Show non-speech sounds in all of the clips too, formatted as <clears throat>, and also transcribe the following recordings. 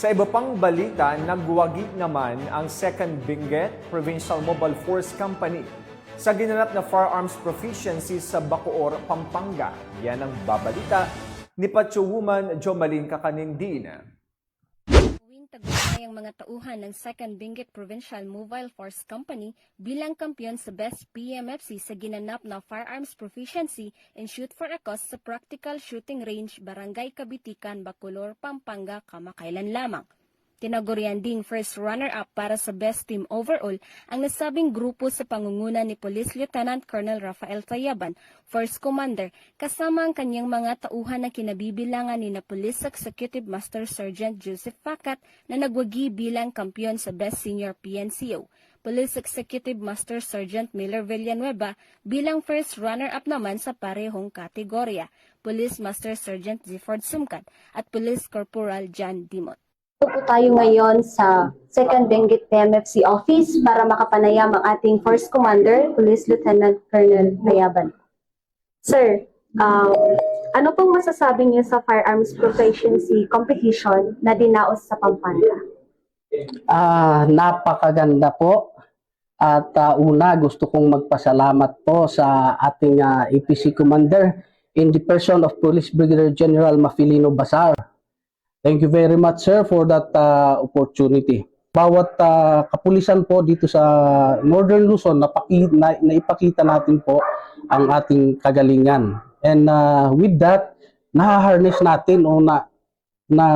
Sa iba pang balita, nagwagi naman ang 2nd Benguet Provincial Mobile Force Company sa ginanap na firearms proficiency sa Bacoor, Pampanga. Yan ang babalita ni Pacho Woman Jomalin Kakanindin. Ang mga tauhan ng 2nd Benguet Provincial Mobile Force Company bilang kampiyon sa Best PMFC sa ginanap na Firearms Proficiency and Shoot for a Cause sa Practical Shooting Range Barangay Kabitikan, Bacolor, Pampanga, kamakailan lamang. Tinagurian ding first runner-up para sa Best Team Overall ang nasabing grupo sa pangunguna ni Police Lieutenant Colonel Rafael Tayaban, First Commander, kasama ang kanyang mga tauhan na kinabibilangan ni na Police Executive Master Sergeant Joseph Pacat na nagwagi bilang kampiyon sa Best Senior PNCO. Police Executive Master Sergeant Miller Villanueva bilang first runner-up naman sa parehong kategorya, Police Master Sergeant Gifford Sumkat at Police Corporal John Dimot. Po tayo ngayon sa 2nd Benguet PMFC Office para makapanayam ang ating First Commander, Police Lieutenant Colonel Nayaban. Sir, um, ano pong masasabi niyo sa Firearms Proficiency Competition na dinaos sa Pampanga? Ah, napakaganda po. At ah, una, gusto kong magpasalamat po sa ating ah, APC Commander in the person of Police Brigadier General Mafilino Basar. Thank you very much, sir, for that ah, opportunity. Bawat ah, kapulisan po dito sa Northern Luzon, napaki, na, naipakita natin po ang ating kagalingan. And ah, with that, nahaharness natin o na, na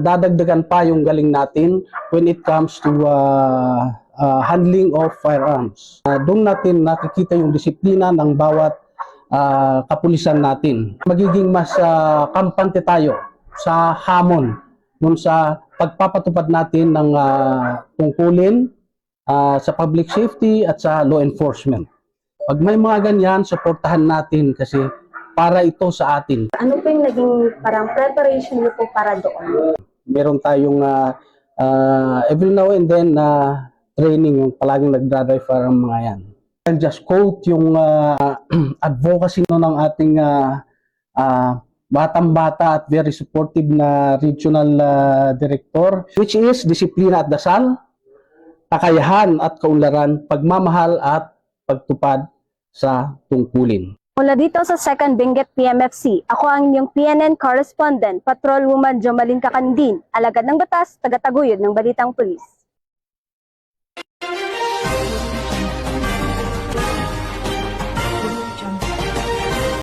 dadagdagan pa yung galing natin when it comes to uh, uh, handling of firearms. Uh, doon natin nakikita yung disiplina ng bawat uh, kapulisan natin. Magiging mas uh, kampante tayo sa hamon dun sa pagpapatupad natin ng uh, tungkulin uh, sa public safety at sa law enforcement. Pag may mga ganyan, suportahan natin kasi para ito sa atin. Ano po yung naging parang preparation niyo po para doon? meron tayong uh, uh, every now and then na training yung palaging nagdadrive para mga yan. I'll just quote yung uh, <clears throat> advocacy no ng ating uh, uh, batang-bata at very supportive na regional uh, director which is disiplina at dasal, kakayahan at kaunlaran, pagmamahal at pagtupad sa tungkulin. Mula dito sa 2nd Benguet PMFC, ako ang inyong PNN correspondent, Patrolwoman Jomalin Kakandin, alagad ng batas, tagataguyod ng Balitang Pulis.